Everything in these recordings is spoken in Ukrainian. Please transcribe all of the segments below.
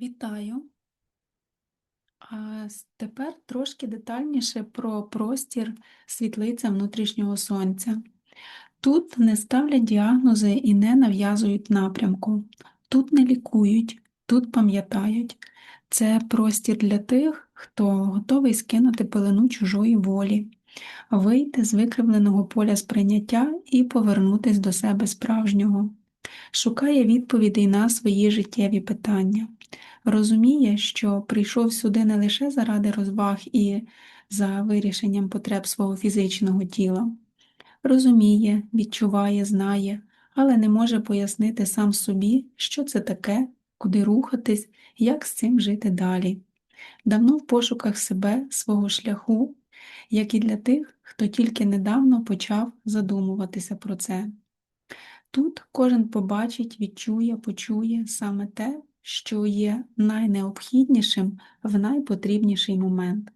Вітаю! А тепер трошки детальніше про простір світлиця внутрішнього сонця. Тут не ставлять діагнози і не нав'язують напрямку. Тут не лікують, тут пам'ятають. Це простір для тих, хто готовий скинути пелену чужої волі, вийти з викривленого поля сприйняття і повернутись до себе справжнього. Шукає відповідей на свої життєві питання розуміє, що прийшов сюди не лише заради розваг і за вирішенням потреб свого фізичного тіла, розуміє, відчуває, знає, але не може пояснити сам собі, що це таке, куди рухатись, як з цим жити далі. Давно в пошуках себе, свого шляху, як і для тих, хто тільки недавно почав задумуватися про це. Тут кожен побачить, відчує, почує саме те, що є найнеобхіднішим в найпотрібніший момент.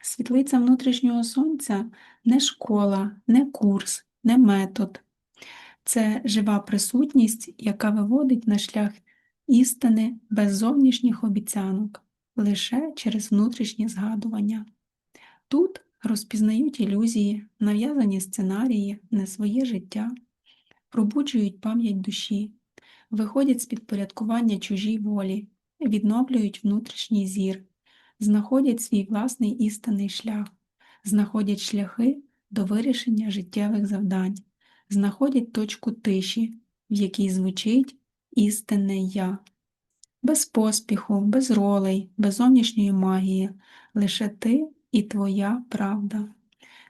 Світлиця внутрішнього сонця не школа, не курс, не метод. Це жива присутність, яка виводить на шлях істини без зовнішніх обіцянок, лише через внутрішні згадування. Тут розпізнають ілюзії, нав'язані сценарії, не своє життя пробуджують пам'ять душі, виходять з підпорядкування чужій волі, відновлюють внутрішній зір, знаходять свій власний істинний шлях, знаходять шляхи до вирішення життєвих завдань, знаходять точку тиші, в якій звучить істинне Я. Без поспіху, без ролей, без зовнішньої магії, лише ти і твоя правда.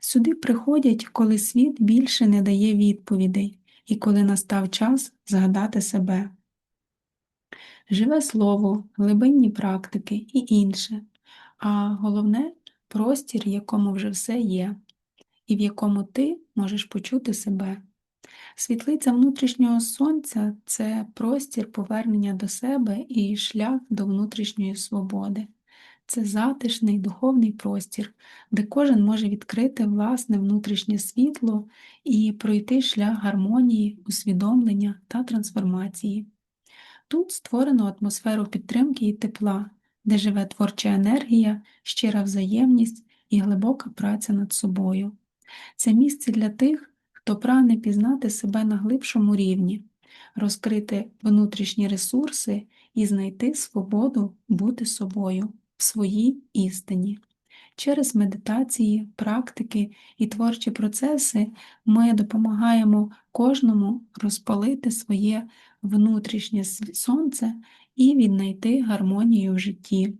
Сюди приходять, коли світ більше не дає відповідей, і коли настав час згадати себе. Живе слово, глибинні практики і інше, а головне простір, в якому вже все є, і в якому ти можеш почути себе. Світлиця внутрішнього сонця це простір повернення до себе і шлях до внутрішньої свободи. Це затишний духовний простір, де кожен може відкрити власне внутрішнє світло і пройти шлях гармонії, усвідомлення та трансформації. Тут створено атмосферу підтримки і тепла, де живе творча енергія, щира взаємність і глибока праця над собою. Це місце для тих, хто прагне пізнати себе на глибшому рівні, розкрити внутрішні ресурси і знайти свободу бути собою в своїй істині. Через медитації, практики і творчі процеси ми допомагаємо кожному розпалити своє внутрішнє сонце і віднайти гармонію в житті.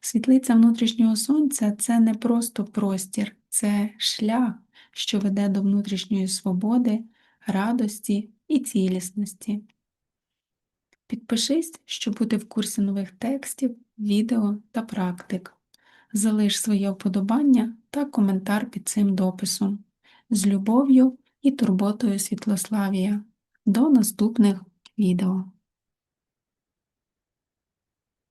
Світлиця внутрішнього сонця це не просто простір, це шлях, що веде до внутрішньої свободи, радості і цілісності. Підпишись, щоб бути в курсі нових текстів, відео та практик. Залиш своє вподобання та коментар під цим дописом. З любов'ю і турботою Світлославія. До наступних відео.